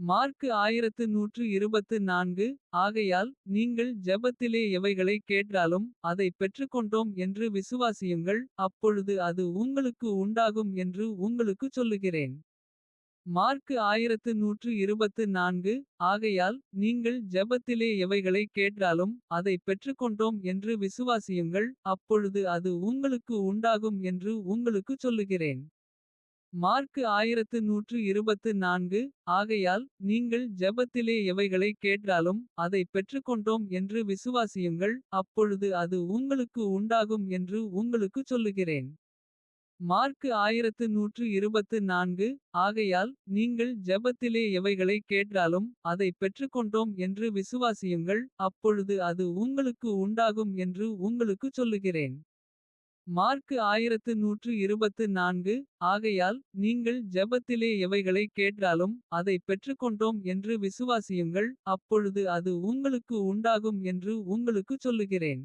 Mark ஆயிரத்து நூற்று இருபத்து நான்கு. ஆகையால் நீங்கள் ஜெபத்திலே எவைகளைக் கேட்டாலும். அதைப் பெற்றுக்கொண்டோம் என்று விசுவாசியுங்கள். அப்பொழுது அது உங்களுக்கு உண்டாகும் என்று உங்களுக்குச் சொல்லுகிறேன். மார்க்கு ஆயிரத்து நூற்று இருபத்து நான்கு. ஆகையால் நீங்கள் ஜெபத்திலே எவைகளைக் கேட்டாலும். அதைப் பெற்றுக்கொண்டோம் என்று விசுவாசியுங்கள். அப்பொழுது அது உங்களுக்கு உண்டாகும் என்று உங்களுக்குச் சொல்லுகிறேன். மார்க்கு ஆயிரத்து நூற்று இருபத்து நான்கு. ஆகையால் நீங்கள் ஜெபத்திலே எவைகளைக் கேட்டாலும். அதைப் பெற்றுக்கொண்டோம் என்று விசுவாசியுங்கள். அப்பொழுது அது உங்களுக்கு உண்டாகும் என்று உங்களுக்குச் சொல்லுகிறேன். மார்க்கு ஆயிரத்து நூற்று இருபத்து நான்கு. ஆகையால் நீங்கள் ஜெபத்திலே எவைகளைக் கேட்டாலும். அதைப் பெற்றுக்கொண்டோம் என்று விசுவாசியுங்கள். அப்பொழுது அது உங்களுக்கு உண்டாகும் என்று உங்களுக்குச் சொல்லுகிறேன். மார்க்கு ஆயிரத்து நூற்று இருபத்து நான்கு. ஆகையால் நீங்கள் ஜெபத்திலே எவைகளைக் கேட்டாலும். அதைப் பெற்றுக்கொண்டோம் என்று விசுவாசியுங்கள். அப்பொழுது அது உங்களுக்கு உண்டாகும் என்று உங்களுக்குச் சொல்லுகிறேன்.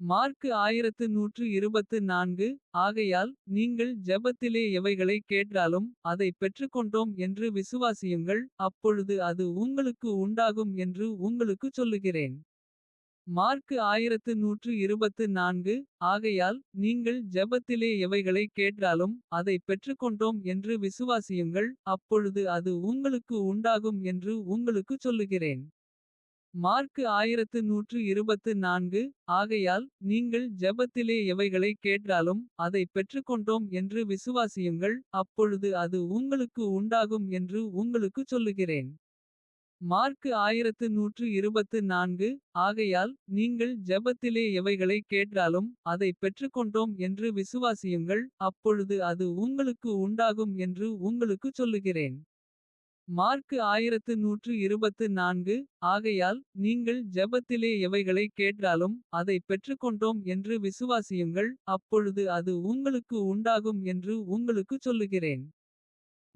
மார்க்கு ஆயிரத்து நூற்று இருபத்து நான்கு. ஆகையால் நீங்கள் ஜெபத்திலே எவைகளைக் கேட்டாலும். அதைப் பெற்றுக்கொண்டோம் என்று விசுவாசியுங்கள். அப்பொழுது அது உங்களுக்கு உண்டாகும் என்று உங்களுக்குச் சொல்லுகிறேன். மார்க்கு ஆயிரத்து நூற்று இருபத்து நான்கு. ஆகையால் நீங்கள் ஜெபத்திலே எவைகளைக் கேட்டாலும். அதைப் பெற்றுக்கொண்டோம் என்று விசுவாசியுங்கள். அப்பொழுது அது உங்களுக்கு உண்டாகும் என்று உங்களுக்குச் சொல்லுகிறேன். மார்க்கு ஆயிரத்து நூற்று இருபத்து நான்கு. ஆகையால் நீங்கள் ஜெபத்திலே எவைகளைக் கேட்டாலும். அதைப் பெற்றுக்கொண்டோம் என்று விசுவாசியுங்கள். அப்பொழுது அது உங்களுக்கு உண்டாகும் என்று உங்களுக்குச் சொல்லுகிறேன். மார்க்கு ஆயிரத்து நூற்று இருபத்து நான்கு. ஆகையால் நீங்கள் ஜெபத்திலே எவைகளைக் கேட்டாலும். அதைப் பெற்றுக்கொண்டோம் என்று விசுவாசியுங்கள். அப்பொழுது அது உங்களுக்கு உண்டாகும் என்று உங்களுக்குச் சொல்லுகிறேன். மார்க்கு ஆயிரத்து நூற்று இருபத்து நான்கு. ஆகையால் நீங்கள் ஜெபத்திலே எவைகளைக் கேட்டாலும். அதைப் பெற்றுக்கொண்டோம் என்று விசுவாசியுங்கள். அப்பொழுது அது உங்களுக்கு உண்டாகும் என்று உங்களுக்குச் சொல்லுகிறேன்.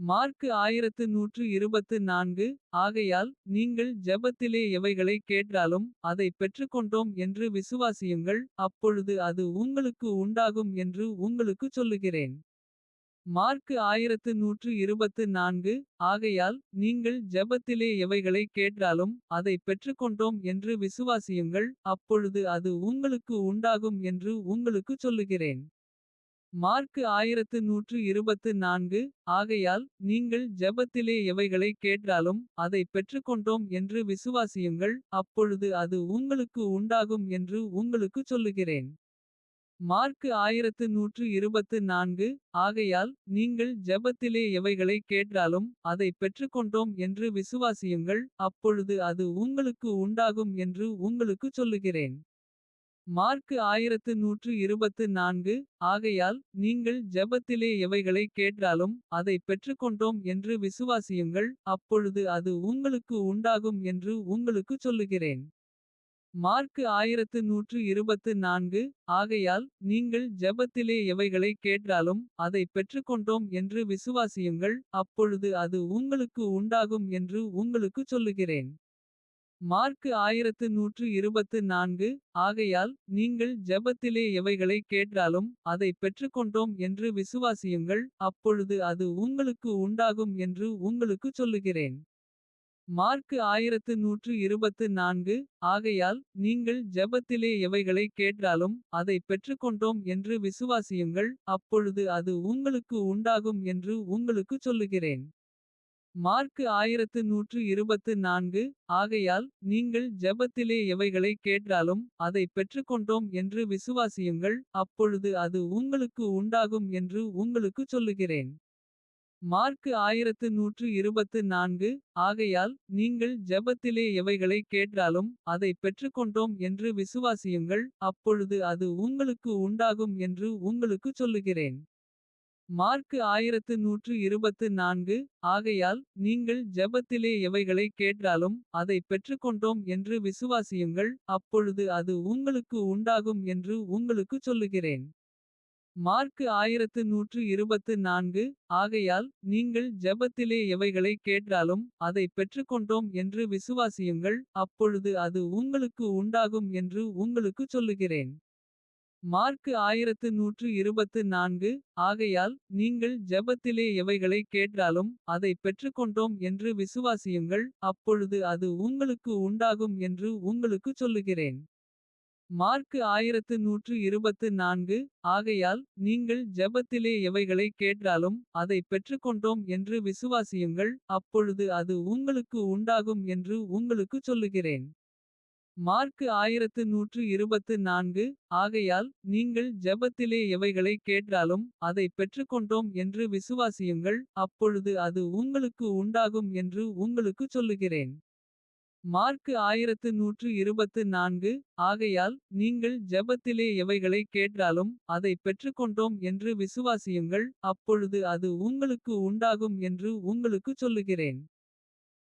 மார்க்கு ஆயிரத்து நூற்று இருபத்து நான்கு. ஆகையால் நீங்கள் ஜெபத்திலே எவைகளைக் கேட்டாலும். அதைப் பெற்றுக்கொண்டோம் என்று விசுவாசியுங்கள். அப்பொழுது அது உங்களுக்கு உண்டாகும் என்று உங்களுக்குச் சொல்லுகிறேன். மார்க்கு ஆயிரத்து நூற்று இருபத்து நான்கு. ஆகையால் நீங்கள் ஜெபத்திலே எவைகளைக் கேட்டாலும். அதைப் பெற்றுக்கொண்டோம் என்று விசுவாசியுங்கள். அப்பொழுது அது உங்களுக்கு உண்டாகும் என்று உங்களுக்குச் சொல்லுகிறேன். மார்க்கு ஆயிரத்து நூற்று இருபத்து நான்கு. ஆகையால் நீங்கள் ஜெபத்திலே எவைகளைக் கேட்டாலும். அதைப் பெற்றுக்கொண்டோம் என்று விசுவாசியுங்கள். அப்பொழுது அது உங்களுக்கு உண்டாகும் என்று உங்களுக்குச் சொல்லுகிறேன். மார்க்கு ஆயிரத்து நூற்று இருபத்து நான்கு. ஆகையால் நீங்கள் ஜெபத்திலே எவைகளைக் கேட்டாலும். அதைப் பெற்றுக்கொண்டோம் என்று விசுவாசியுங்கள். அப்பொழுது அது உங்களுக்கு உண்டாகும் என்று உங்களுக்குச் சொல்லுகிறேன். மார்க்கு ஆயிரத்து நூற்று இருபத்து நான்கு. ஆகையால் நீங்கள் ஜெபத்திலே எவைகளைக் கேட்டாலும். அதைப் பெற்றுக்கொண்டோம் என்று விசுவாசியுங்கள். அப்பொழுது அது உங்களுக்கு உண்டாகும் என்று உங்களுக்குச் சொல்லுகிறேன். மார்க்கு ஆயிரத்து நூற்று இருபத்து நான்கு. ஆகையால் நீங்கள் ஜெபத்திலே எவைகளைக் கேட்டாலும். அதைப் பெற்றுக்கொண்டோம் என்று விசுவாசியுங்கள். அப்பொழுது அது உங்களுக்கு உண்டாகும் என்று உங்களுக்குச் சொல்லுகிறேன். மார்க்கு ஆயிரத்து நூற்று இருபத்து நான்கு. ஆகையால் நீங்கள் ஜெபத்திலே எவைகளைக் கேட்டாலும். அதைப் பெற்றுக்கொண்டோம் என்று விசுவாசியுங்கள். அப்பொழுது அது உங்களுக்கு உண்டாகும் என்று உங்களுக்குச் சொல்லுகிறேன். மார்க்கு ஆயிரத்து நூற்று இருபத்து நான்கு. ஆகையால் நீங்கள் ஜெபத்திலே எவைகளைக் கேட்டாலும். அதைப் பெற்றுக்கொண்டோம் என்று விசுவாசியுங்கள். அப்பொழுது அது உங்களுக்கு உண்டாகும் என்று உங்களுக்குச் சொல்லுகிறேன். மார்க்கு ஆயிரத்து நூற்று இருபத்து நான்கு. ஆகையால் நீங்கள் ஜெபத்திலே எவைகளைக் கேட்டாலும். அதைப் பெற்றுக்கொண்டோம் என்று விசுவாசியுங்கள். அப்பொழுது அது உங்களுக்கு உண்டாகும் என்று உங்களுக்குச் சொல்லுகிறேன். மார்க்கு ஆயிரத்து நூற்று இருபத்து நான்கு. ஆகையால் நீங்கள் ஜெபத்திலே எவைகளைக் கேட்டாலும். அதைப் பெற்றுக்கொண்டோம் என்று விசுவாசியுங்கள். அப்பொழுது அது உங்களுக்கு உண்டாகும் என்று உங்களுக்குச் சொல்லுகிறேன். மார்க்கு ஆயிரத்து நூற்று இருபத்து நான்கு. ஆகையால் நீங்கள் ஜெபத்திலே எவைகளைக் கேட்டாலும். அதைப் பெற்றுக்கொண்டோம் என்று விசுவாசியுங்கள். அப்பொழுது அது உங்களுக்கு உண்டாகும் என்று உங்களுக்குச் சொல்லுகிறேன். மார்க்கு ஆயிரத்து நூற்று இருபத்து நான்கு. ஆகையால் நீங்கள் ஜெபத்திலே எவைகளைக் கேட்டாலும். அதைப் பெற்றுக்கொண்டோம் என்று விசுவாசியுங்கள். அப்பொழுது அது உங்களுக்கு உண்டாகும் என்று உங்களுக்குச் சொல்லுகிறேன். மார்க்கு ஆயிரத்து நூற்று இருபத்து நான்கு ஆகையால் நீங்கள் ஜெபத்திலே எவைகளை கேட்டாலும் அதை பெற்றுக்கொண்டோம் என்று விசுவாசியுங்கள் அப்பொழுது அது உங்களுக்கு உண்டாகும் என்று உங்களுக்குச் சொல்லுகிறேன். மார்க்கு ஆயிரத்து நூற்று இருபத்து நான்கு ஆகையால் நீங்கள் ஜெபத்திலே எவைகளை கேட்டாலும் அதை பெற்றுக்கொண்டோம் என்று விசுவாசியுங்கள் அப்பொழுது அது உங்களுக்கு உண்டாகும் என்று உங்களுக்குச் சொல்லுகிறேன். மார்க்கு ஆயிரத்து நூற்று இருபத்து நான்கு ஆகையால் நீங்கள் ஜெபத்திலே எவைகளை கேட்டாலும் அதை பெற்றுக்கொண்டோம் என்று விசுவாசியுங்கள் அப்பொழுது அது உங்களுக்கு உண்டாகும் என்று உங்களுக்குச் சொல்லுகிறேன். மார்க்கு ஆயிரத்து நூற்று இருபத்து நான்கு ஆகையால் நீங்கள் ஜெபத்திலே எவைகளை கேட்டாலும் அதை பெற்றுக்கொண்டோம் என்று விசுவாசியுங்கள் அப்பொழுது அது உங்களுக்கு உண்டாகும் என்று உங்களுக்குச் சொல்லுகிறேன்.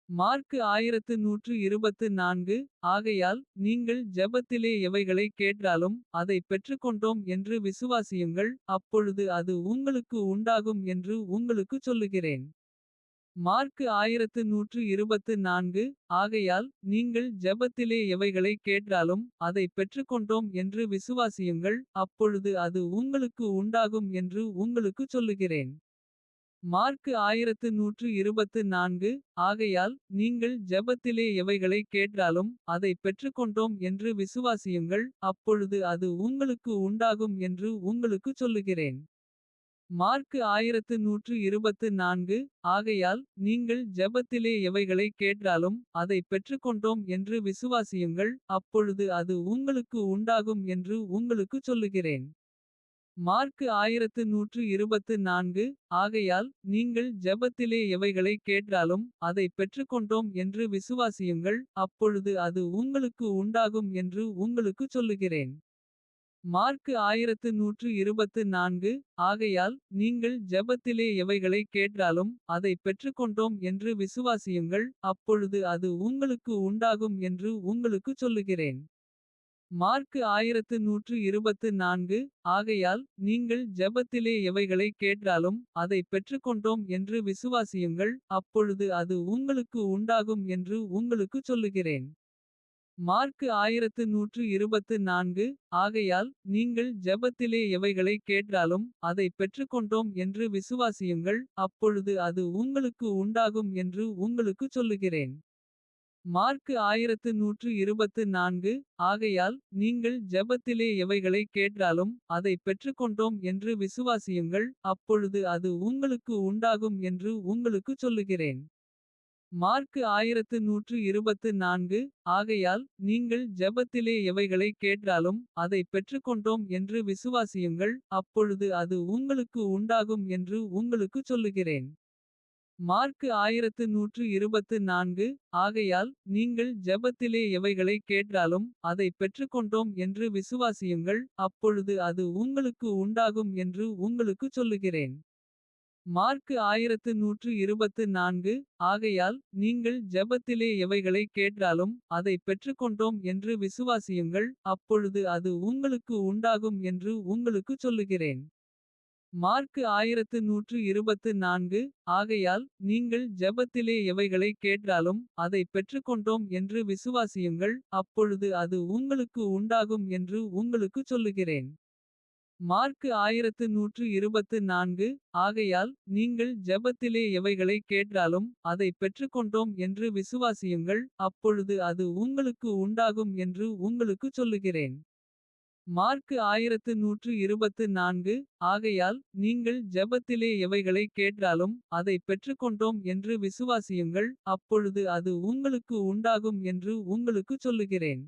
மார்க்கு ஆயிரத்து நூற்று இருபத்து நான்கு ஆகையால் நீங்கள் ஜெபத்திலே எவைகளை கேட்டாலும் அதை பெற்றுக்கொண்டோம் என்று விசுவாசியுங்கள் அப்பொழுது அது உங்களுக்கு உண்டாகும் என்று உங்களுக்குச் சொல்லுகிறேன். மார்க்கு ஆயிரத்து நூற்று இருபத்து நான்கு ஆகையால் நீங்கள் ஜெபத்திலே எவைகளை கேட்டாலும் அதை பெற்றுக்கொண்டோம் என்று விசுவாசியுங்கள் அப்பொழுது அது உங்களுக்கு உண்டாகும் என்று உங்களுக்குச் சொல்லுகிறேன். மார்க்கு ஆயிரத்து நூற்று இருபத்து நான்கு ஆகையால் நீங்கள் ஜெபத்திலே எவைகளை கேட்டாலும் அதை பெற்றுக்கொண்டோம் என்று விசுவாசியுங்கள் அப்பொழுது அது உங்களுக்கு உண்டாகும் என்று உங்களுக்குச் சொல்லுகிறேன். மார்க்கு ஆயிரத்து நூற்று இருபத்து நான்கு ஆகையால் நீங்கள் ஜெபத்திலே எவைகளை கேட்டாலும் அதை பெற்றுக்கொண்டோம் என்று விசுவாசியுங்கள் அப்பொழுது அது உங்களுக்கு உண்டாகும் என்று உங்களுக்குச் சொல்லுகிறேன். மார்க்கு ஆயிரத்து நூற்று இருபத்து நான்கு ஆகையால் நீங்கள் ஜெபத்திலே எவைகளை கேட்டாலும் அதை பெற்றுக்கொண்டோம் என்று விசுவாசியுங்கள் அப்பொழுது அது உங்களுக்கு உண்டாகும் என்று உங்களுக்குச் சொல்லுகிறேன். மார்க்கு ஆயிரத்து நூற்று இருபத்து நான்கு ஆகையால் நீங்கள் ஜெபத்திலே எவைகளை கேட்டாலும் அதை பெற்றுக்கொண்டோம் என்று விசுவாசியுங்கள் அப்பொழுது அது உங்களுக்கு உண்டாகும் என்று உங்களுக்குச் சொல்லுகிறேன். மார்க்கு ஆயிரத்து நூற்று இருபத்து நான்கு ஆகையால் நீங்கள் ஜெபத்திலே எவைகளை கேட்டாலும் அதை பெற்றுக்கொண்டோம் என்று விசுவாசியுங்கள் அப்பொழுது அது உங்களுக்கு உண்டாகும் என்று உங்களுக்குச் சொல்லுகிறேன். மார்க்கு ஆயிரத்து நூற்று இருபத்து நான்கு ஆகையால் நீங்கள் ஜெபத்திலே எவைகளை கேட்டாலும் அதை பெற்றுக்கொண்டோம் என்று விசுவாசியுங்கள் அப்பொழுது அது உங்களுக்கு உண்டாகும் என்று உங்களுக்குச் சொல்லுகிறேன். மார்க்கு ஆயிரத்து நூற்று இருபத்து நான்கு ஆகையால் நீங்கள் ஜெபத்திலே எவைகளை கேட்டாலும் அதை பெற்றுக்கொண்டோம் என்று விசுவாசியுங்கள் அப்பொழுது அது உங்களுக்கு உண்டாகும் என்று உங்களுக்குச் சொல்லுகிறேன். மார்க்கு ஆயிரத்து நூற்று இருபத்து நான்கு ஆகையால் நீங்கள் ஜெபத்திலே எவைகளை கேட்டாலும் அதை பெற்றுக்கொண்டோம் என்று விசுவாசியுங்கள் அப்பொழுது அது உங்களுக்கு உண்டாகும் என்று உங்களுக்குச் சொல்லுகிறேன். மார்க்கு ஆயிரத்து நூற்று இருபத்து நான்கு ஆகையால் நீங்கள் ஜெபத்திலே எவைகளை கேட்டாலும் அதை பெற்றுக்கொண்டோம் என்று விசுவாசியுங்கள் அப்பொழுது அது உங்களுக்கு உண்டாகும் என்று உங்களுக்குச் சொல்லுகிறேன். மார்க்கு ஆயிரத்து நூற்று இருபத்து நான்கு ஆகையால் நீங்கள் ஜெபத்திலே எவைகளை கேட்டாலும் அதை பெற்றுக்கொண்டோம் என்று விசுவாசியுங்கள் அப்பொழுது அது உங்களுக்கு உண்டாகும் என்று உங்களுக்குச் சொல்லுகிறேன். மார்க்கு ஆயிரத்து நூற்று இருபத்து நான்கு ஆகையால் நீங்கள் ஜெபத்திலே எவைகளை கேட்டாலும் அதை பெற்றுக்கொண்டோம் என்று விசுவாசியுங்கள் அப்பொழுது அது உங்களுக்கு உண்டாகும் என்று உங்களுக்குச் சொல்லுகிறேன். மார்க்கு ஆயிரத்து நூற்று இருபத்து நான்கு ஆகையால் நீங்கள் ஜெபத்திலே எவைகளை கேட்டாலும் அதை பெற்றுக்கொண்டோம் என்று விசுவாசியுங்கள் அப்பொழுது அது உங்களுக்கு உண்டாகும் என்று உங்களுக்குச் சொல்லுகிறேன். மார்க்கு ஆயிரத்து நூற்று இருபத்து நான்கு ஆகையால் நீங்கள் ஜெபத்திலே எவைகளை கேட்டாலும் அதை பெற்றுக்கொண்டோம் என்று விசுவாசியுங்கள் அப்பொழுது அது உங்களுக்கு உண்டாகும் என்று உங்களுக்குச் சொல்லுகிறேன்.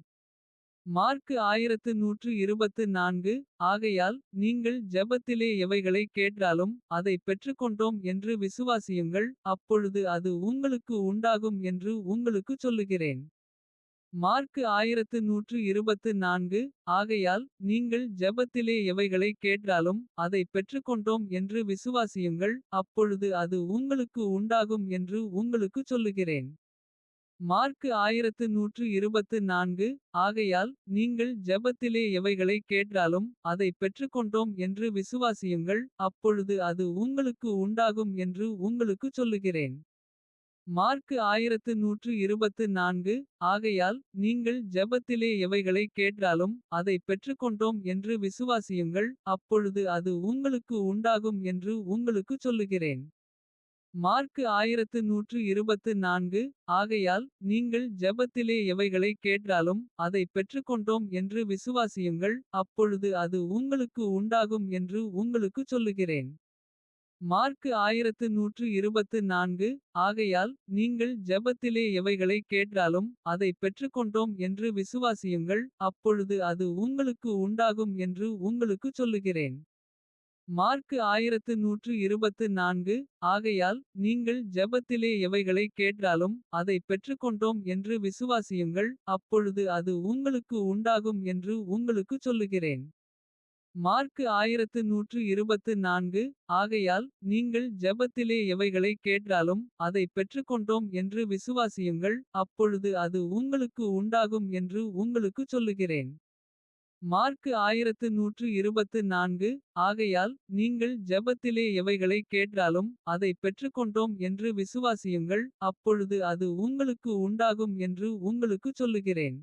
மார்க்கு ஆயிரத்து நூற்று இருபத்து நான்கு ஆகையால் நீங்கள் ஜெபத்திலே எவைகளை கேட்டாலும் அதை பெற்றுக்கொண்டோம் என்று விசுவாசியுங்கள் அப்பொழுது அது உங்களுக்கு உண்டாகும் என்று உங்களுக்குச் சொல்லுகிறேன். மார்க்கு ஆயிரத்து நூற்று இருபத்து நான்கு ஆகையால் நீங்கள் ஜெபத்திலே எவைகளை கேட்டாலும் அதை பெற்றுக்கொண்டோம் என்று விசுவாசியுங்கள் அப்பொழுது அது உங்களுக்கு உண்டாகும் என்று உங்களுக்குச் சொல்லுகிறேன். மார்க்கு ஆயிரத்து நூற்று இருபத்து நான்கு ஆகையால் நீங்கள் ஜெபத்திலே எவைகளை கேட்டாலும் அதை பெற்றுக்கொண்டோம் என்று விசுவாசியுங்கள் அப்பொழுது அது உங்களுக்கு உண்டாகும் என்று உங்களுக்குச் சொல்லுகிறேன். மார்க்கு ஆயிரத்து நூற்று இருபத்து நான்கு ஆகையால் நீங்கள் ஜெபத்திலே எவைகளை கேட்டாலும் அதை பெற்றுக்கொண்டோம் என்று விசுவாசியுங்கள் அப்பொழுது அது உங்களுக்கு உண்டாகும் என்று உங்களுக்கு சொல்லுகிறேன். மார்க்கு ஆயிரத்து நூற்று இருபத்து நான்கு ஆகையால் நீங்கள் ஜெபத்திலே எவைகளை கேட்டாலும் அதை பெற்றுக்கொண்டோம் என்று விசுவாசியுங்கள் அப்பொழுது அது உங்களுக்கு உண்டாகும் என்று உங்களுக்கு சொல்லுகிறேன். மார்க்கு ஆயிரத்து நூற்று இருபத்து நான்கு ஆகையால் நீங்கள் ஜெபத்திலே எவைகளை கேட்டாலும் அதை பெற்றுக்கொண்டோம் என்று விசுவாசியுங்கள் அப்பொழுது அது உங்களுக்கு உண்டாகும் என்று உங்களுக்கு சொல்லுகிறேன். மார்க்கு ஆயிரத்து நூற்று இருபத்து நான்கு ஆகையால் நீங்கள் ஜெபத்திலே எவைகளை கேட்டாலும் அதை பெற்றுக்கொண்டோம் என்று விசுவாசியுங்கள் அப்பொழுது அது உங்களுக்கு உண்டாகும் என்று உங்களுக்கு சொல்லுகிறேன். மார்க்கு ஆயிரத்து நூற்று இருபத்து நான்கு ஆகையால் நீங்கள் ஜெபத்திலே எவைகளை கேட்டாலும் அதை பெற்றுக்கொண்டோம் என்று விசுவாசியுங்கள் அப்பொழுது அது உங்களுக்கு உண்டாகும் என்று உங்களுக்கு சொல்லுகிறேன். மார்க்கு ஆயிரத்து நூற்று இருபத்து நான்கு ஆகையால் நீங்கள் ஜெபத்திலே எவைகளை கேட்டாலும் அதை பெற்றுக்கொண்டோம் என்று விசுவாசியுங்கள் அப்பொழுது அது உங்களுக்கு உண்டாகும் என்று உங்களுக்கு சொல்லுகிறேன்.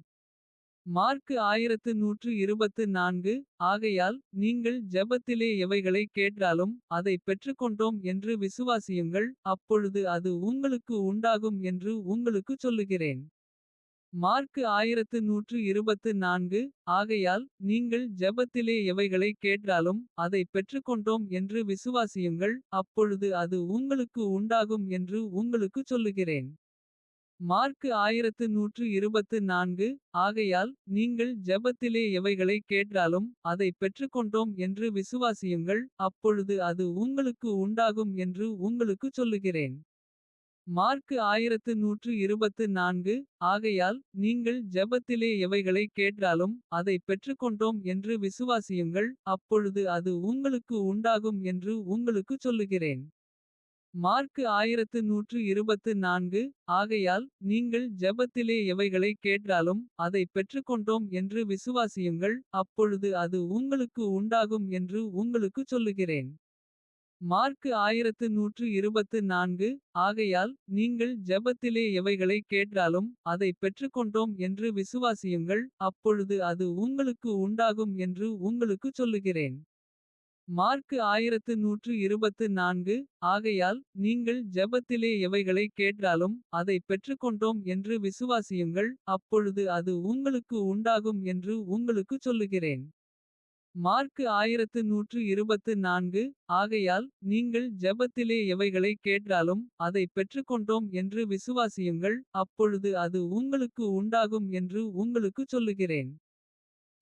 மார்க்கு ஆயிரத்து நூற்று இருபத்து நான்கு ஆகையால் நீங்கள் ஜெபத்திலே எவைகளை கேட்டாலும் அதை பெற்றுக்கொண்டோம் என்று விசுவாசியுங்கள் அப்பொழுது அது உங்களுக்கு உண்டாகும் என்று உங்களுக்கு சொல்லுகிறேன். மார்க்கு ஆயிரத்து நூற்று இருபத்து நான்கு ஆகையால் நீங்கள் ஜெபத்திலே எவைகளை கேட்டாலும் அதை பெற்றுக்கொண்டோம் என்று விசுவாசியுங்கள் அப்பொழுது அது உங்களுக்கு உண்டாகும் என்று உங்களுக்கு சொல்லுகிறேன். மார்க்கு ஆயிரத்து நூற்று இருபத்து நான்கு ஆகையால் நீங்கள் ஜெபத்திலே எவைகளை கேட்டாலும் அதை பெற்றுக்கொண்டோம் என்று விசுவாசியுங்கள் அப்பொழுது அது உங்களுக்கு உண்டாகும் என்று உங்களுக்கு சொல்லுகிறேன். மார்க்கு ஆயிரத்து நூற்று இருபத்து நான்கு ஆகையால் நீங்கள் ஜெபத்திலே எவைகளை கேட்டாலும் அதை பெற்றுக்கொண்டோம் என்று விசுவாசியுங்கள் அப்பொழுது அது உங்களுக்கு உண்டாகும் என்று உங்களுக்கு சொல்லுகிறேன். மார்க்கு ஆயிரத்து நூற்று இருபத்து நான்கு ஆகையால் நீங்கள் ஜெபத்திலே எவைகளை கேட்டாலும் அதை பெற்றுக்கொண்டோம் என்று விசுவாசியுங்கள் அப்பொழுது அது உங்களுக்கு உண்டாகும் என்று உங்களுக்கு சொல்லுகிறேன். மார்க்கு ஆயிரத்து நூற்று இருபத்து நான்கு ஆகையால் நீங்கள் ஜெபத்திலே எவைகளை கேட்டாலும் அதை பெற்றுக்கொண்டோம் என்று விசுவாசியுங்கள் அப்பொழுது அது உங்களுக்கு உண்டாகும் என்று உங்களுக்கு சொல்லுகிறேன். மார்க்கு ஆயிரத்து நூற்று இருபத்து நான்கு ஆகையால் நீங்கள் ஜெபத்திலே எவைகளை கேட்டாலும் அதை பெற்றுக்கொண்டோம் என்று விசுவாசியுங்கள் அப்பொழுது அது உங்களுக்கு உண்டாகும் என்று உங்களுக்கு சொல்லுகிறேன். மார்க்கு ஆயிரத்து நூற்று இருபத்து நான்கு ஆகையால் நீங்கள் ஜெபத்திலே எவைகளை கேட்டாலும் அதை பெற்றுக்கொண்டோம் என்று விசுவாசியுங்கள் அப்பொழுது அது உங்களுக்கு உண்டாகும் என்று உங்களுக்கு சொல்லுகிறேன்.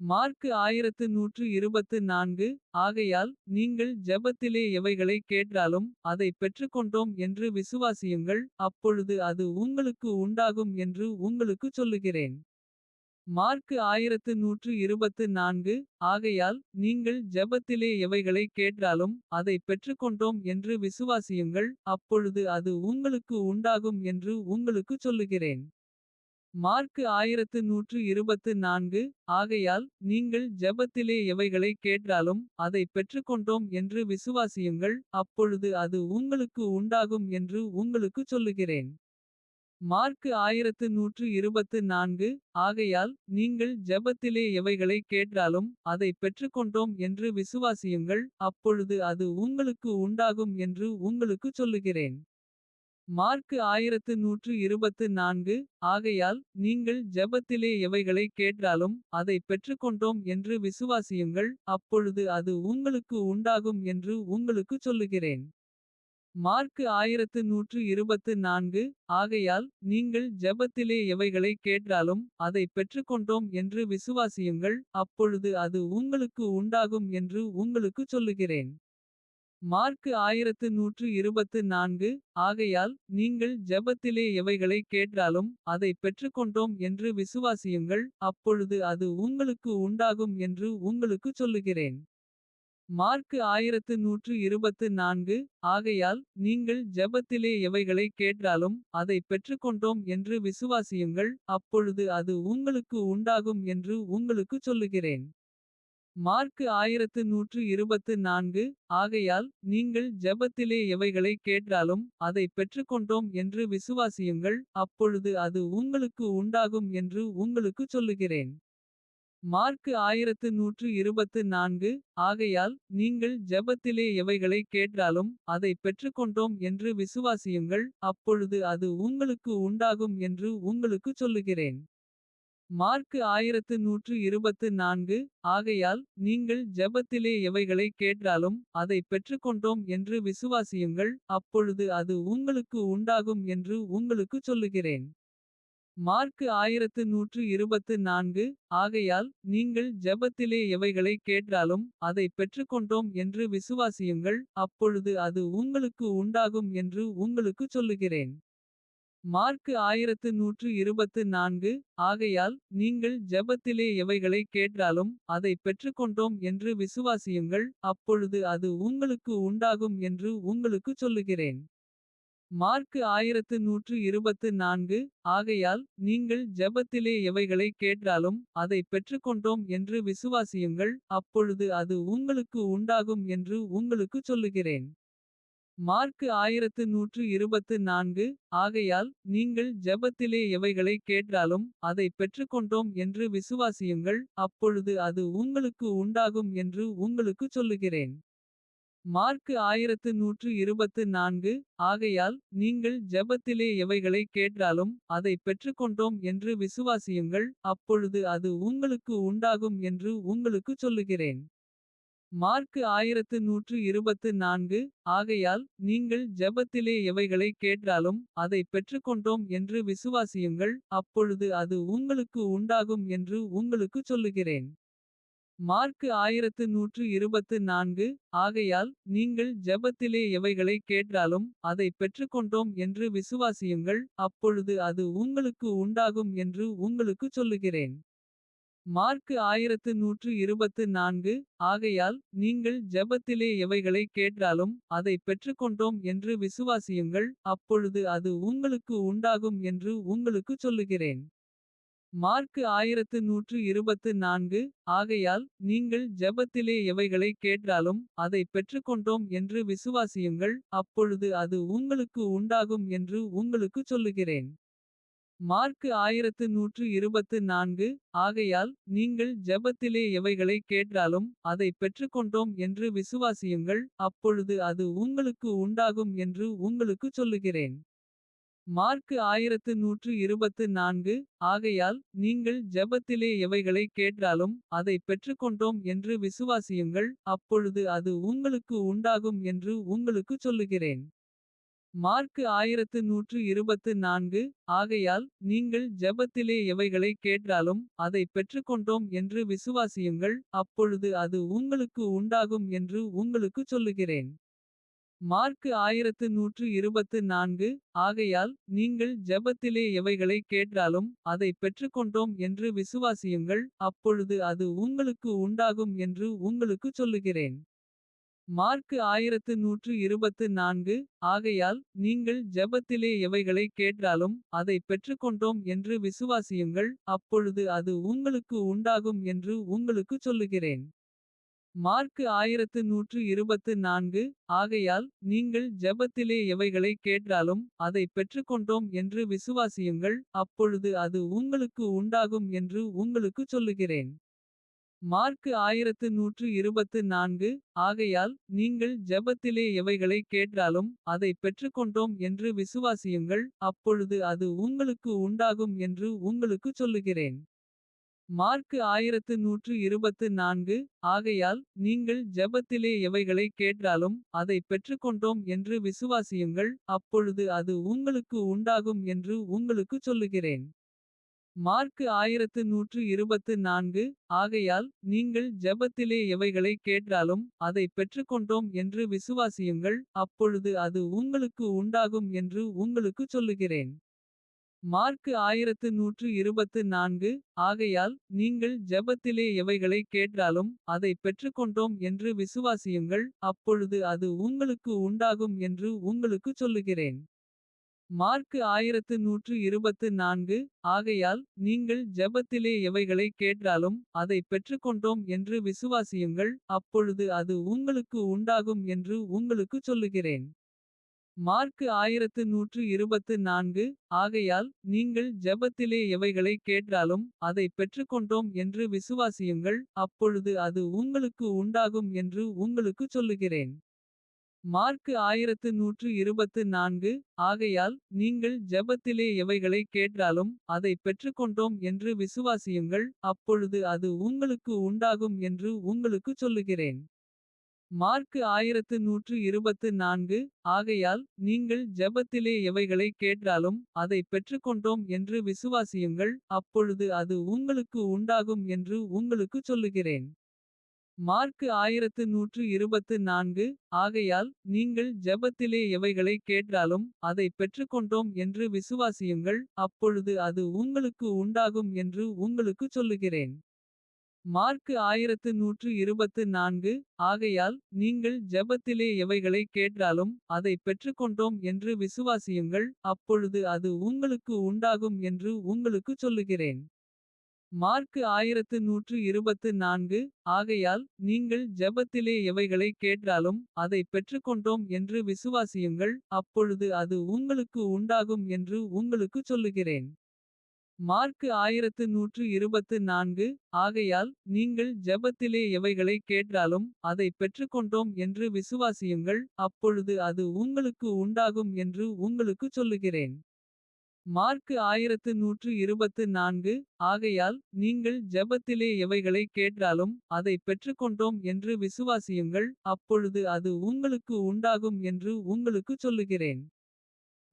மார்க்கு ஆயிரத்து நூற்று இருபத்து நான்கு ஆகையால் நீங்கள் ஜெபத்திலே எவைகளை கேட்டாலும் அதை பெற்றுக்கொண்டோம் என்று விசுவாசியுங்கள் அப்பொழுது அது உங்களுக்கு உண்டாகும் என்று உங்களுக்கு சொல்லுகிறேன். மார்க்கு ஆயிரத்து நூற்று இருபத்து நான்கு ஆகையால் நீங்கள் ஜெபத்திலே எவைகளை கேட்டாலும் அதை பெற்றுக்கொண்டோம் என்று விசுவாசியுங்கள் அப்பொழுது அது உங்களுக்கு உண்டாகும் என்று உங்களுக்கு சொல்லுகிறேன். மார்க்கு ஆயிரத்து நூற்று இருபத்து நான்கு ஆகையால் நீங்கள் ஜெபத்திலே எவைகளை கேட்டாலும் அதை பெற்றுக்கொண்டோம் என்று விசுவாசியுங்கள் அப்பொழுது அது உங்களுக்கு உண்டாகும் என்று உங்களுக்கு சொல்லுகிறேன். மார்க்கு ஆயிரத்து நூற்று இருபத்து நான்கு ஆகையால் நீங்கள் ஜெபத்திலே எவைகளை கேட்டாலும் அதை பெற்றுக்கொண்டோம் என்று விசுவாசியுங்கள் அப்பொழுது அது உங்களுக்கு உண்டாகும் என்று உங்களுக்கு சொல்லுகிறேன். மார்க்கு ஆயிரத்து நூற்று இருபத்து நான்கு ஆகையால் நீங்கள் ஜெபத்திலே எவைகளை கேட்டாலும் அதை பெற்றுக்கொண்டோம் என்று விசுவாசியுங்கள் அப்பொழுது அது உங்களுக்கு உண்டாகும் என்று உங்களுக்கு சொல்லுகிறேன். மார்க்கு ஆயிரத்து நூற்று இருபத்து நான்கு ஆகையால் நீங்கள் ஜெபத்திலே எவைகளை கேட்டாலும் அதை பெற்றுக்கொண்டோம் என்று விசுவாசியுங்கள் அப்பொழுது அது உங்களுக்கு உண்டாகும் என்று உங்களுக்கு சொல்லுகிறேன். மார்க்கு ஆயிரத்து நூற்று இருபத்து நான்கு ஆகையால் நீங்கள் ஜெபத்திலே எவைகளை கேட்டாலும் அதை பெற்றுக்கொண்டோம் என்று விசுவாசியுங்கள் அப்பொழுது அது உங்களுக்கு உண்டாகும் என்று உங்களுக்கு சொல்லுகிறேன். மார்க்கு ஆயிரத்து நூற்று இருபத்து நான்கு ஆகையால் நீங்கள் ஜெபத்திலே எவைகளை கேட்டாலும் அதை பெற்றுக்கொண்டோம் என்று விசுவாசியுங்கள் அப்பொழுது அது உங்களுக்கு உண்டாகும் என்று உங்களுக்கு சொல்லுகிறேன். மார்க்கு ஆயிரத்து நூற்று இருபத்து நான்கு ஆகையால் நீங்கள் ஜெபத்திலே எவைகளை கேட்டாலும் அதை பெற்றுக்கொண்டோம் என்று விசுவாசியுங்கள் அப்பொழுது அது உங்களுக்கு உண்டாகும் என்று உங்களுக்குச் சொல்லுகிறேன். மார்க்கு ஆயிரத்து நூற்று இருபத்து நான்கு ஆகையால் நீங்கள் ஜெபத்திலே எவைகளை கேட்டாலும் அதை பெற்றுக்கொண்டோம் என்று விசுவாசியுங்கள் அப்பொழுது அது உங்களுக்கு உண்டாகும் என்று உங்களுக்குச் சொல்லுகிறேன். மார்க்கு ஆயிரத்து நூற்று இருபத்து நான்கு ஆகையால் நீங்கள் ஜெபத்திலே எவைகளை கேட்டாலும் அதை பெற்றுக்கொண்டோம் என்று விசுவாசியுங்கள் அப்பொழுது அது உங்களுக்கு உண்டாகும் என்று உங்களுக்குச் சொல்லுகிறேன். மார்க்கு ஆயிரத்து நூற்று இருபத்து நான்கு ஆகையால் நீங்கள் ஜெபத்திலே எவைகளை கேட்டாலும் அதை பெற்றுக்கொண்டோம் என்று விசுவாசியுங்கள் அப்பொழுது அது உங்களுக்கு உண்டாகும் என்று உங்களுக்குச் சொல்லுகிறேன். மார்க்கு ஆயிரத்து நூற்று இருபத்து நான்கு ஆகையால் நீங்கள் ஜெபத்திலே எவைகளை கேட்டாலும் அதை பெற்றுக்கொண்டோம் என்று விசுவாசியுங்கள் அப்பொழுது அது உங்களுக்கு உண்டாகும் என்று உங்களுக்குச் சொல்லுகிறேன். மார்க்கு ஆயிரத்து நூற்று இருபத்து நான்கு ஆகையால் நீங்கள் ஜெபத்திலே எவைகளை கேட்டாலும் அதை பெற்றுக்கொண்டோம் என்று விசுவாசியுங்கள் அப்பொழுது அது உங்களுக்கு உண்டாகும் என்று உங்களுக்குச் சொல்லுகிறேன். மார்க்கு ஆயிரத்து நூற்று இருபத்து நான்கு ஆகையால் நீங்கள் ஜெபத்திலே எவைகளை கேட்டாலும் அதை பெற்றுக்கொண்டோம் என்று விசுவாசியுங்கள் அப்பொழுது அது உங்களுக்கு உண்டாகும் என்று உங்களுக்குச் சொல்லுகிறேன். மார்க்கு ஆயிரத்து நூற்று இருபத்து நான்கு ஆகையால் நீங்கள் ஜெபத்திலே எவைகளை கேட்டாலும் அதை பெற்றுக்கொண்டோம் என்று விசுவாசியுங்கள் அப்பொழுது அது உங்களுக்கு உண்டாகும் என்று உங்களுக்குச் சொல்லுகிறேன். மார்க்கு ஆயிரத்து நூற்று இருபத்து நான்கு ஆகையால் நீங்கள் ஜெபத்திலே எவைகளை கேட்டாலும் அதை பெற்றுக்கொண்டோம் என்று விசுவாசியுங்கள் அப்பொழுது அது உங்களுக்கு உண்டாகும் என்று உங்களுக்குச் சொல்லுகிறேன். மார்க்கு ஆயிரத்து நூற்று இருபத்து நான்கு ஆகையால் நீங்கள் ஜெபத்திலே எவைகளை கேட்டாலும் அதை பெற்றுக்கொண்டோம் என்று விசுவாசியுங்கள் அப்பொழுது அது உங்களுக்கு உண்டாகும் என்று உங்களுக்குச் சொல்லுகிறேன். மார்க்கு ஆயிரத்து நூற்று இருபத்து நான்கு ஆகையால் நீங்கள் ஜெபத்திலே எவைகளை கேட்டாலும் அதை பெற்றுக்கொண்டோம் என்று விசுவாசியுங்கள் அப்பொழுது அது உங்களுக்கு உண்டாகும் என்று உங்களுக்குச் சொல்லுகிறேன். மார்க்கு ஆயிரத்து நூற்று இருபத்து நான்கு ஆகையால் நீங்கள் ஜெபத்திலே எவைகளை கேட்டாலும் அதை பெற்றுக்கொண்டோம் என்று விசுவாசியுங்கள் அப்பொழுது அது உங்களுக்கு உண்டாகும் என்று உங்களுக்குச் சொல்லுகிறேன். மார்க்கு ஆயிரத்து நூற்று இருபத்து நான்கு ஆகையால் நீங்கள் ஜெபத்திலே எவைகளை கேட்டாலும் அதை பெற்றுக்கொண்டோம் என்று விசுவாசியுங்கள் அப்பொழுது அது உங்களுக்கு உண்டாகும் என்று உங்களுக்குச் சொல்லுகிறேன். மார்க்கு ஆயிரத்து நூற்று இருபத்து நான்கு ஆகையால் நீங்கள் ஜெபத்திலே எவைகளை கேட்டாலும் அதை பெற்றுக்கொண்டோம் என்று விசுவாசியுங்கள் அப்பொழுது அது உங்களுக்கு உண்டாகும் என்று உங்களுக்குச் சொல்லுகிறேன். மார்க்கு ஆயிரத்து நூற்று இருபத்து நான்கு ஆகையால் நீங்கள் ஜெபத்திலே எவைகளை கேட்டாலும் அதை பெற்றுக்கொண்டோம் என்று விசுவாசியுங்கள் அப்பொழுது அது உங்களுக்கு உண்டாகும் என்று உங்களுக்குச் சொல்லுகிறேன். மார்க்கு ஆயிரத்து நூற்று இருபத்து நான்கு ஆகையால் நீங்கள் ஜெபத்திலே எவைகளை கேட்டாலும் அதை பெற்றுக்கொண்டோம் என்று விசுவாசியுங்கள் அப்பொழுது அது உங்களுக்கு உண்டாகும் என்று உங்களுக்குச் சொல்லுகிறேன். மார்க்கு ஆயிரத்து நூற்று இருபத்து நான்கு ஆகையால் நீங்கள் ஜெபத்திலே எவைகளை கேட்டாலும் அதை பெற்றுக்கொண்டோம் என்று விசுவாசியுங்கள் அப்பொழுது அது உங்களுக்கு உண்டாகும் என்று உங்களுக்குச் சொல்லுகிறேன். மார்க்கு ஆயிரத்து நூற்று இருபத்து நான்கு ஆகையால் நீங்கள் ஜெபத்திலே எவைகளை கேட்டாலும் அதை பெற்றுக்கொண்டோம் என்று விசுவாசியுங்கள் அப்பொழுது அது உங்களுக்கு உண்டாகும் என்று உங்களுக்குச் சொல்லுகிறேன். மார்க்கு ஆயிரத்து நூற்று இருபத்து நான்கு ஆகையால் நீங்கள் ஜெபத்திலே எவைகளை கேட்டாலும் அதை பெற்றுக்கொண்டோம் என்று விசுவாசியுங்கள் அப்பொழுது அது உங்களுக்கு உண்டாகும் என்று உங்களுக்குச் சொல்லுகிறேன். மார்க்கு ஆயிரத்து நூற்று இருபத்து நான்கு ஆகையால் நீங்கள் ஜெபத்திலே எவைகளை கேட்டாலும் அதை பெற்றுக்கொண்டோம் என்று விசுவாசியுங்கள் அப்பொழுது அது உங்களுக்கு உண்டாகும் என்று உங்களுக்குச் சொல்லுகிறேன். மார்க்கு ஆயிரத்து நூற்று இருபத்து நான்கு ஆகையால் நீங்கள் ஜெபத்திலே எவைகளை கேட்டாலும் அதை பெற்றுக்கொண்டோம் என்று விசுவாசியுங்கள் அப்பொழுது அது உங்களுக்கு உண்டாகும் என்று உங்களுக்குச் சொல்லுகிறேன். மார்க்கு ஆயிரத்து நூற்று இருபத்து நான்கு ஆகையால் நீங்கள் ஜெபத்திலே எவைகளை கேட்டாலும் அதை பெற்றுக்கொண்டோம் என்று விசுவாசியுங்கள் அப்பொழுது அது உங்களுக்கு உண்டாகும் என்று உங்களுக்குச் சொல்லுகிறேன். மார்க்கு ஆயிரத்து நூற்று இருபத்து நான்கு ஆகையால் நீங்கள் ஜெபத்திலே எவைகளை கேட்டாலும் அதைப் பெற்றுக்கொண்டோம் என்று விசுவாசியுங்கள் அப்பொழுது அது உங்களுக்கு உண்டாகும் என்று உங்களுக்குச் சொல்லுகிறேன். மார்க்கு ஆயிரத்து நூற்று இருபத்து நான்கு ஆகையால் நீங்கள் ஜெபத்திலே எவைகளை கேட்டாலும் அதைப் பெற்றுக்கொண்டோம் என்று விசுவாசியுங்கள் அப்பொழுது அது உங்களுக்கு உண்டாகும் என்று உங்களுக்குச் சொல்லுகிறேன். மார்க்கு ஆயிரத்து நூற்று இருபத்து நான்கு ஆகையால் நீங்கள் ஜெபத்திலே எவைகளை கேட்டாலும் அதைப் பெற்றுக்கொண்டோம் என்று விசுவாசியுங்கள் அப்பொழுது அது உங்களுக்கு உண்டாகும் என்று உங்களுக்குச் சொல்லுகிறேன். மார்க்கு ஆயிரத்து நூற்று இருபத்து நான்கு ஆகையால் நீங்கள் ஜெபத்திலே எவைகளை கேட்டாலும் அதைப் பெற்றுக்கொண்டோம் என்று விசுவாசியுங்கள் அப்பொழுது அது உங்களுக்கு உண்டாகும் என்று உங்களுக்குச் சொல்லுகிறேன். மார்க்கு ஆயிரத்து நூற்று இருபத்து நான்கு ஆகையால் நீங்கள் ஜெபத்திலே எவைகளை கேட்டாலும் அதைப் பெற்றுக்கொண்டோம் என்று விசுவாசியுங்கள் அப்பொழுது அது உங்களுக்கு உண்டாகும் என்று உங்களுக்குச் சொல்லுகிறேன். மார்க்கு ஆயிரத்து நூற்று இருபத்து நான்கு ஆகையால் நீங்கள் ஜெபத்திலே எவைகளை கேட்டாலும் அதைப் பெற்றுக்கொண்டோம் என்று விசுவாசியுங்கள் அப்பொழுது அது உங்களுக்கு உண்டாகும் என்று உங்களுக்குச் சொல்லுகிறேன். மார்க்கு ஆயிரத்து நூற்று இருபத்து நான்கு ஆகையால் நீங்கள் ஜெபத்திலே எவைகளை கேட்டாலும் அதைப் பெற்றுக்கொண்டோம் என்று விசுவாசியுங்கள் அப்பொழுது அது உங்களுக்கு உண்டாகும் என்று உங்களுக்குச் சொல்லுகிறேன். மார்க்கு ஆயிரத்து நூற்று இருபத்து நான்கு ஆகையால் நீங்கள் ஜெபத்திலே எவைகளை கேட்டாலும் அதைப் பெற்றுக்கொண்டோம் என்று விசுவாசியுங்கள் அப்பொழுது அது உங்களுக்கு உண்டாகும் என்று உங்களுக்குச் சொல்லுகிறேன். மார்க்கு ஆயிரத்து நூற்று இருபத்து நான்கு ஆகையால் நீங்கள் ஜெபத்திலே எவைகளை கேட்டாலும் அதைப் பெற்றுக்கொண்டோம் என்று விசுவாசியுங்கள் அப்பொழுது அது உங்களுக்கு உண்டாகும் என்று உங்களுக்குச் சொல்லுகிறேன்.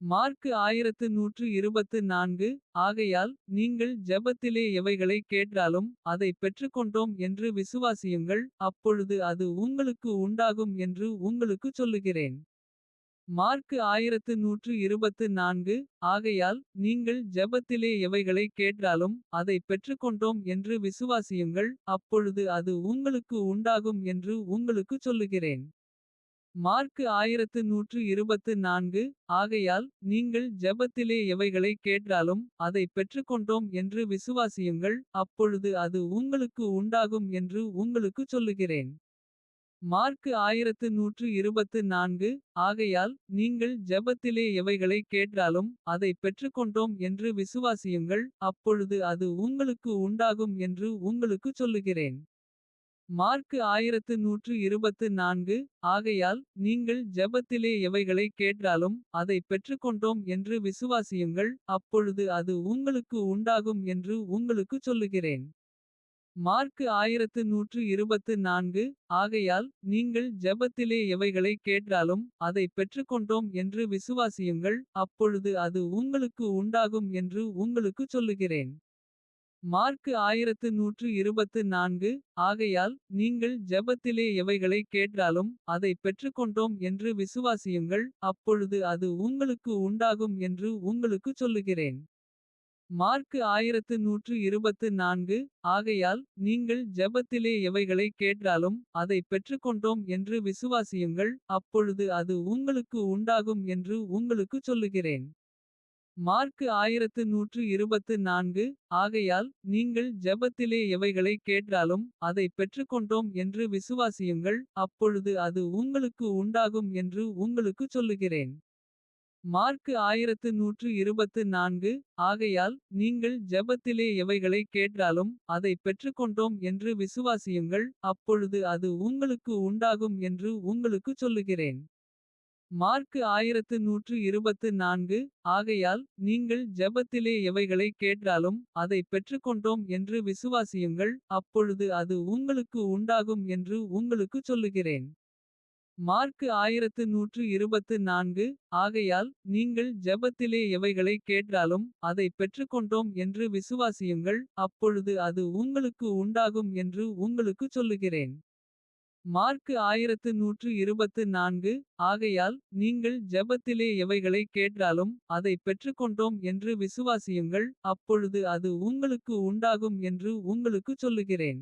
மார்க்கு ஆயிரத்து நூற்று இருபத்து நான்கு ஆகையால் நீங்கள் ஜெபத்திலே எவைகளை கேட்டாலும் அதைப் பெற்றுக்கொண்டோம் என்று விசுவாசியுங்கள் அப்பொழுது அது உங்களுக்கு உண்டாகும் என்று உங்களுக்குச் சொல்லுகிறேன். மார்க்கு ஆயிரத்து நூற்று இருபத்து நான்கு ஆகையால் நீங்கள் ஜெபத்திலே எவைகளை கேட்டாலும் அதைப் பெற்றுக்கொண்டோம் என்று விசுவாசியுங்கள் அப்பொழுது அது உங்களுக்கு உண்டாகும் என்று உங்களுக்குச் சொல்லுகிறேன். மார்க்கு ஆயிரத்து நூற்று இருபத்து நான்கு ஆகையால் நீங்கள் ஜெபத்திலே எவைகளை கேட்டாலும் அதைப் பெற்றுக்கொண்டோம் என்று விசுவாசியுங்கள் அப்பொழுது அது உங்களுக்கு உண்டாகும் என்று உங்களுக்குச் சொல்லுகிறேன். மார்க்கு ஆயிரத்து நூற்று இருபத்து நான்கு ஆகையால் நீங்கள் ஜெபத்திலே எவைகளை கேட்டாலும் அதைப் பெற்றுக்கொண்டோம் என்று விசுவாசியுங்கள் அப்பொழுது அது உங்களுக்கு உண்டாகும் என்று உங்களுக்குச் சொல்லுகிறேன். மார்க்கு ஆயிரத்து நூற்று இருபத்து நான்கு ஆகையால் நீங்கள் ஜெபத்திலே எவைகளை கேட்டாலும் அதைப் பெற்றுக்கொண்டோம் என்று விசுவாசியுங்கள் அப்பொழுது அது உங்களுக்கு உண்டாகும் என்று உங்களுக்குச் சொல்லுகிறேன். மார்க்கு ஆயிரத்து நூற்று இருபத்து நான்கு ஆகையால் நீங்கள் ஜெபத்திலே எவைகளை கேட்டாலும் அதைப் பெற்றுக்கொண்டோம் என்று விசுவாசியுங்கள் அப்பொழுது அது உங்களுக்கு உண்டாகும் என்று உங்களுக்குச் சொல்லுகிறேன். மார்க்கு ஆயிரத்து நூற்று இருபத்து நான்கு ஆகையால் நீங்கள் ஜெபத்திலே எவைகளை கேட்டாலும் அதைப் பெற்றுக்கொண்டோம் என்று விசுவாசியுங்கள் அப்பொழுது அது உங்களுக்கு உண்டாகும் என்று உங்களுக்குச் சொல்லுகிறேன். மார்க்கு ஆயிரத்து நூற்று இருபத்து நான்கு ஆகையால் நீங்கள் ஜெபத்திலே எவைகளை கேட்டாலும் அதைப் பெற்றுக்கொண்டோம் என்று விசுவாசியுங்கள் அப்பொழுது அது உங்களுக்கு உண்டாகும் என்று உங்களுக்குச் சொல்லுகிறேன். மார்க்கு ஆயிரத்து நூற்று இருபத்து நான்கு ஆகையால் நீங்கள் ஜெபத்திலே எவைகளை கேட்டாலும் அதைப் பெற்றுக்கொண்டோம் என்று விசுவாசியுங்கள் அப்பொழுது அது உங்களுக்கு உண்டாகும் என்று உங்களுக்குச் சொல்லுகிறேன். மார்க்கு ஆயிரத்து நூற்று இருபத்து நான்கு ஆகையால் நீங்கள் ஜெபத்திலே எவைகளை கேட்டாலும் அதைப் பெற்றுக்கொண்டோம் என்று விசுவாசியுங்கள் அப்பொழுது அது உங்களுக்கு உண்டாகும் என்று உங்களுக்குச் சொல்லுகிறேன். மார்க்கு ஆயிரத்து நூற்று இருபத்து நான்கு ஆகையால் நீங்கள் ஜெபத்திலே எவைகளை கேட்டாலும் அதைப் பெற்றுக்கொண்டோம் என்று விசுவாசியுங்கள் அப்பொழுது அது உங்களுக்கு உண்டாகும் என்று உங்களுக்குச் சொல்லுகிறேன். மார்க்கு ஆயிரத்து நூற்று இருபத்து நான்கு ஆகையால் நீங்கள் ஜெபத்திலே எவைகளை கேட்டாலும் அதைப் பெற்றுக்கொண்டோம் என்று விசுவாசியுங்கள் அப்பொழுது அது உங்களுக்கு உண்டாகும் என்று உங்களுக்குச் சொல்லுகிறேன். மார்க்கு ஆயிரத்து நூற்று இருபத்து நான்கு ஆகையால் நீங்கள் ஜெபத்திலே எவைகளை கேட்டாலும் அதைப் பெற்றுக்கொண்டோம் என்று விசுவாசியுங்கள் அப்பொழுது அது உங்களுக்கு உண்டாகும் என்று உங்களுக்குச் சொல்லுகிறேன்.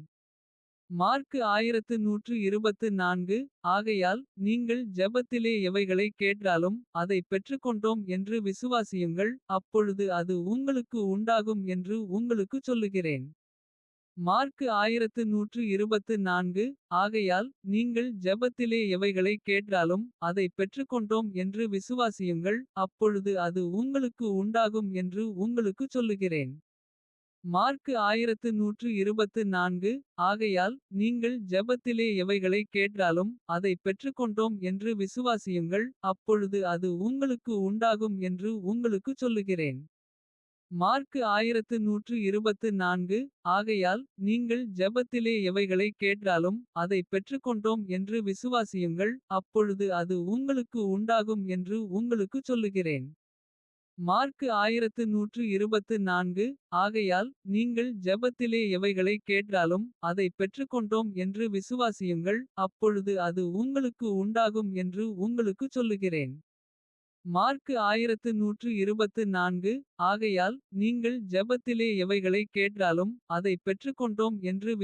மார்க்கு ஆயிரத்து நூற்று இருபத்து நான்கு. ஆகையால் நீங்கள் ஜெபத்திலே எவைகளைக் கேட்டாலும். அதைப் பெற்றுக்கொண்டோம் என்று விசுவாசியுங்கள். அப்பொழுது அது உங்களுக்கு உண்டாகும் என்று உங்களுக்குச் சொல்லுகிறேன். மார்க்கு ஆயிரத்து நூற்று இருபத்து நான்கு. ஆகையால் நீங்கள் ஜெபத்திலே எவைகளைக் கேட்டாலும். அதைப் பெற்றுக்கொண்டோம் என்று விசுவாசியுங்கள். அப்பொழுது அது உங்களுக்கு உண்டாகும் என்று உங்களுக்குச் சொல்லுகிறேன். மார்க்கு ஆயிரத்து நூற்று இருபத்து நான்கு. ஆகையால் நீங்கள் ஜெபத்திலே எவைகளைக் கேட்டாலும். அதைப் பெற்றுக்கொண்டோம் என்று விசுவாசியுங்கள். அப்பொழுது அது உங்களுக்கு உண்டாகும் என்று உங்களுக்குச் சொல்லுகிறேன். மார்க்கு ஆயிரத்து நூற்று இருபத்து நான்கு. ஆகையால் நீங்கள் ஜெபத்திலே எவைகளைக் கேட்டாலும். அதைப் பெற்றுக்கொண்டோம் என்று விசுவாசியுங்கள். அப்பொழுது அது உங்களுக்கு உண்டாகும் என்று உங்களுக்குச் சொல்லுகிறேன். மார்க்கு ஆயிரத்து நூற்று இருபத்து நான்கு. ஆகையால் நீங்கள் ஜெபத்திலே எவைகளை கேட்டாலும். அதைப் பெற்றுக்கொண்டோம் என்று விசுவாசியுங்கள். அப்பொழுது அது உங்களுக்கு உண்டாகும் என்று உங்களுக்குச் சொல்லுகிறேன். மார்க்கு ஆயிரத்து நூற்று இருபத்து நான்கு. ஆகையால் நீங்கள் ஜெபத்திலே எவைகளை கேட்டாலும். அதை பெற்றுக்கொண்டோம் என்று